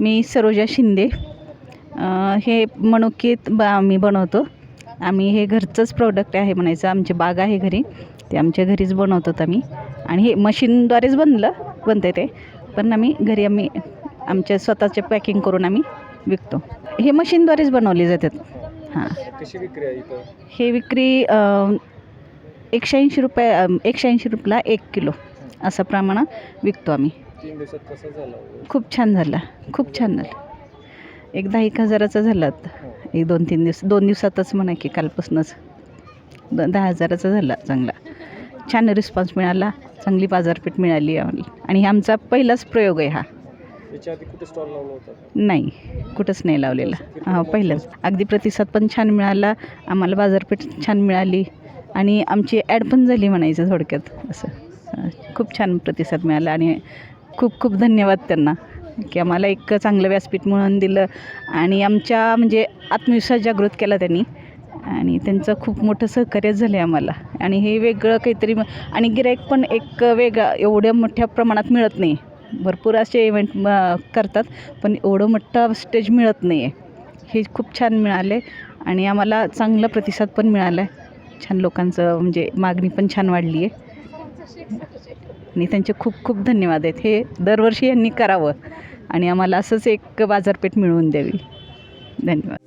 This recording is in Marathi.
मी सरोजा शिंदे. हे मनुकेत ब आम्ही बनवतो. आम्ही हे घरचंच प्रोडक्ट आहे म्हणायचं. आमची बाग आहे घरी. ते आमच्या घरीच बनवतो आम्ही. आणि हे मशीनद्वारेच बनलं बनते ते. पण आम्ही घरी आम्ही आमच्या स्वतःचे पॅकिंग करून आम्ही विकतो. हे मशीनद्वारेच बनवले जातात. हां. कशी विक्री आहे इथं? हे विक्री एकशे ऐंशी रुपये एकशे ऐंशी रुपयाला एक किलो. असं प्रमाणात विकतो आम्ही. तीन दिवसात कसं झालं खूप छान झाला. खूप छान झालं. एक दहा एक हजाराचा झाला आता. एक दोन तीन दिवस दोन दिवसातच म्हणा की कालपासूनच. द दहा हजाराचा झाला चांगला. छान रिस्पॉन्स मिळाला. चांगली बाजारपेठ मिळाली आम्हाला. आणि हा आमचा पहिलाच प्रयोग आहे हा. याच्या आधी कुठे स्टॉल लावला होता? नाही कुठंच नाही लावलेला. हा पहिलाच. अगदी प्रतिसाद पण छान मिळाला. आम्हाला बाजारपेठ छान मिळाली. आणि आमची ॲड पण झाली म्हणायचं थोडक्यात. असं. हा, खूप छान प्रतिसाद मिळाला. आणि खूप खूप धन्यवाद त्यांना. की आम्हाला एक चांगलं व्यासपीठ म्हणून दिलं आणि आमच्या म्हणजे आत्मविश्वास जागृत केला त्यांनी. आणि त्यांचं खूप मोठं सहकार्य झालं आहे आम्हाला. आणि हे वेगळं काहीतरी म- आणि गिराईक पण एक वेगळा एवढ्या मोठ्या प्रमाणात मिळत नाही. भरपूर असे इव्हेंट करतात पण एवढं मोठं स्टेज मिळत नाही आहे हे खूप छान मिळाले आणि आम्हाला चांगला प्रतिसाद पण मिळाला आहे छान लोकांचं म्हणजे मागणी पण छान वाढली आहे आणि त्यांचे खूप खूप धन्यवाद आहेत. हे दरवर्षी यांनी करावं आणि आम्हाला असंच एक बाजारपेठ मिळवून द्यावी. धन्यवाद.